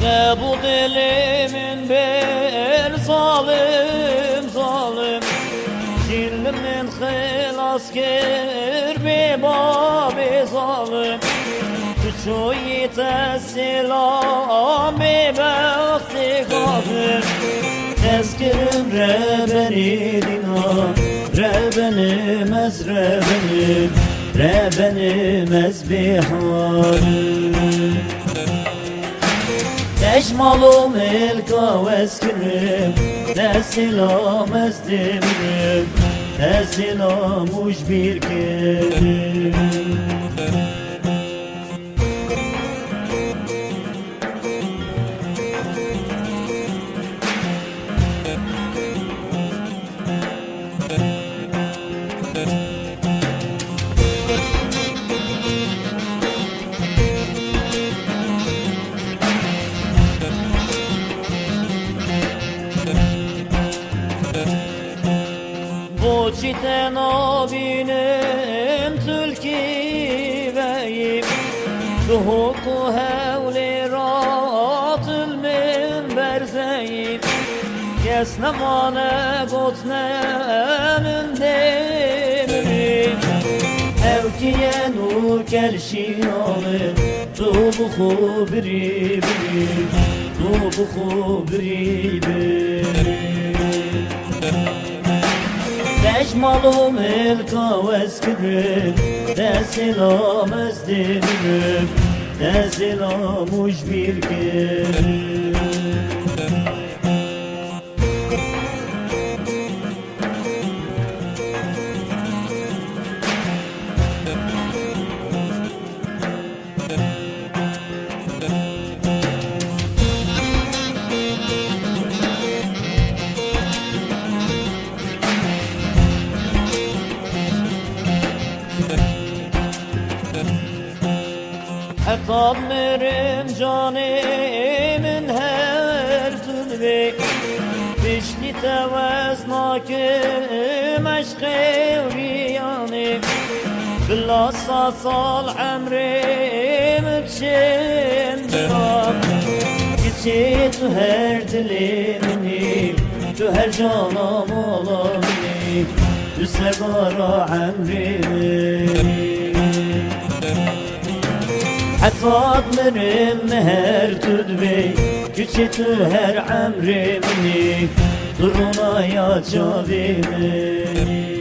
Ne bu dilimin bir zalim zalim? Zillimin hilaskir bir babi zalim. Şu yite silah bir bekti kadir Tezkirim rebeni dina Rebenim ez rebenim Rebenim ez biharim Teşmalum ilka veskirim Ne silam ezdimirim. Ne silamuş bir kerim Bu çiten abinin tülki beyim Ruhuku hevli ratıl min berzeyim Yesnemane gotnemin demirim Evkiye nur kelşinalı Tubuhu biri biri Tubuhu biri biri Deşmalım ilka veskirim De silam ezdimirim De silamuş bir kerim Etamirim canimin her türlü. Bişli teveznakim eşkı viyani Bilhassa sal emrim bişim bak Gitçi tu her dilimini Tu her canım olamini Tu segara emrimi حتى من مهر تدبي كشتو هر عمري مني ضرنا يا جابي مني